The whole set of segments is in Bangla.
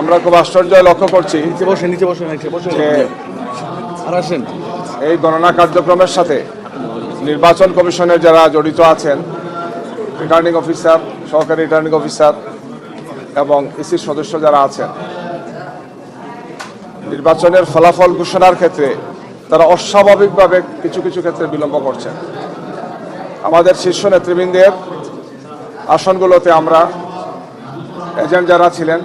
আমরা খুব আশ্চর্য লক্ষ্য করছি এই গণনা কার্যক্রমের সাথে নির্বাচন কমিশনের যারা জড়িত আছেন রিটার্নিং অফিসার সহকারী রিটার্নিং অফিসার এবং ইসির সদস্য যারা আছেন নির্বাচনের ফলাফল ঘোষণার ক্ষেত্রে তারা অস্বাভাবিকভাবে কিছু কিছু ক্ষেত্রে বিলম্ব করছেন। আমাদের শীর্ষ নেতৃবৃন্দের আসনগুলোতে আমরা এজেন্ট যারা ছিলেন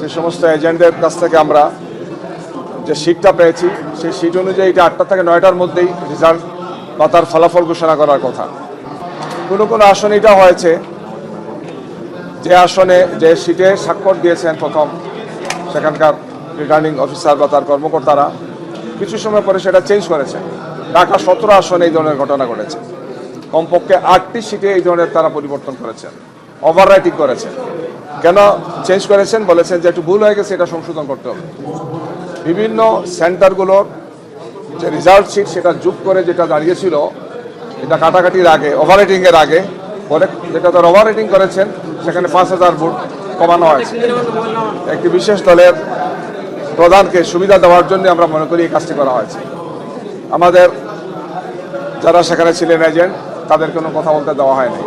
সেই সমস্ত এজেন্টদের কাছ থেকে আমরা যে সিটটা পেয়েছি, সেই সিট অনুযায়ী এটা আটটা থেকে নয়টার মধ্যেই রেজাল্ট বা তার ফলাফল ঘোষণা করার কথা। কোনো কোনো আসনে এটা হয়েছে যে আসনে যে সিটে স্বাক্ষর দিয়েছেন প্রথম সেখানকার রিটার্নিং অফিসার বা তার কর্মকর্তারা, কিছু সময় পরে সেটা চেঞ্জ করেছে। ঢাকা সতেরো আসনে এই ধরনের ঘটনা ঘটেছে। কমপক্ষে আটটি সিটে এই ধরনের তারা পরিবর্তন করেছেন ওভার রাইটিং করেছেন। কেন চেঞ্জ করেছেন, বলেছেন যে একটু ভুল হয়ে গেছে, এটা সংশোধন করতে হবে। বিভিন্ন সেন্টারগুলোর যে রেজাল্ট শিট সেটা যোগ করে যেটা দাঁড়িয়েছিল, এটা কাটাকাটির আগে ওভাররেটিং এর আগে, পরে যেটা তার ওভাররেটিং করেছেন, সেখানে পাঁচ হাজার ভোট কমানো হয়েছে। একটি বিশেষ দলের প্রধানকে সুবিধা দেওয়ার জন্য আমরা মনে করি এই কাজটি করা হয়েছে। আমাদের যারা সেখানে ছিলেন এজেন্ট তাদের কোনো কথা বলতে দেওয়া হয়নি।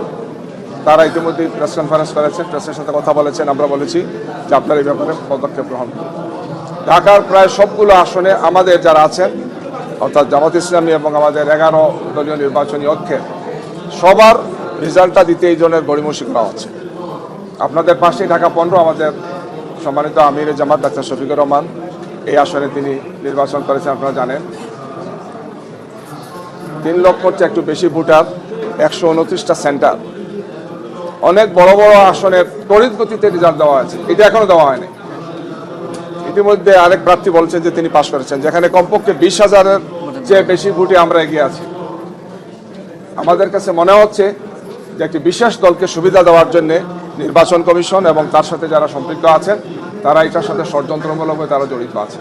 তারা ইতিমধ্যে প্রেস কনফারেন্স করেছেন প্রেসের সাথে কথা বলেছেন, আমরা বলেছি যে আপনার এই ব্যাপারে পদক্ষেপ গ্রহণ করুন। ঢাকার প্রায় সবগুলো আসনে আমাদের যারা আছেন, অর্থাৎ জামাত ইসলামী এবং আমাদের এগারো দলীয় নির্বাচনী ঐক্যের সবার রেজাল্টটা দিতে এই জনের গড়িমসি করা হচ্ছে। আপনাদের পাশেই ঢাকা পনেরো, আমাদের সম্মানিত আমির জামাত, ডাক্তার শফিকুর রহমান, এই আসনে তিনি নির্বাচন করেছেন, আপনারা জানেন। তিন লক্ষ একটু বেশি ভোটার, একশো উনত্রিশটা সেন্টার। অনেক বড় বড় আসনের তড়িৎ গতিতে রেজাল্ট দেওয়া আছে। এটা এখনও দেওয়া হয়নি। ইতিমধ্যে আরেক প্রার্থী বলছেন যে তিনি পাশ করেছেন, যেখানে কমপক্ষে বিশ হাজারের চেয়ে বেশি ভোটে আমরা এগিয়ে আছি। আমাদের কাছে মনে হচ্ছে যে একটি বিশেষ দলকে সুবিধা দেওয়ার জন্য নির্বাচন কমিশন এবং তার সাথে যারা সম্পৃক্ত আছেন, তারা এটার সাথে ষড়যন্ত্রমূলকভাবে তারা জড়িত আছে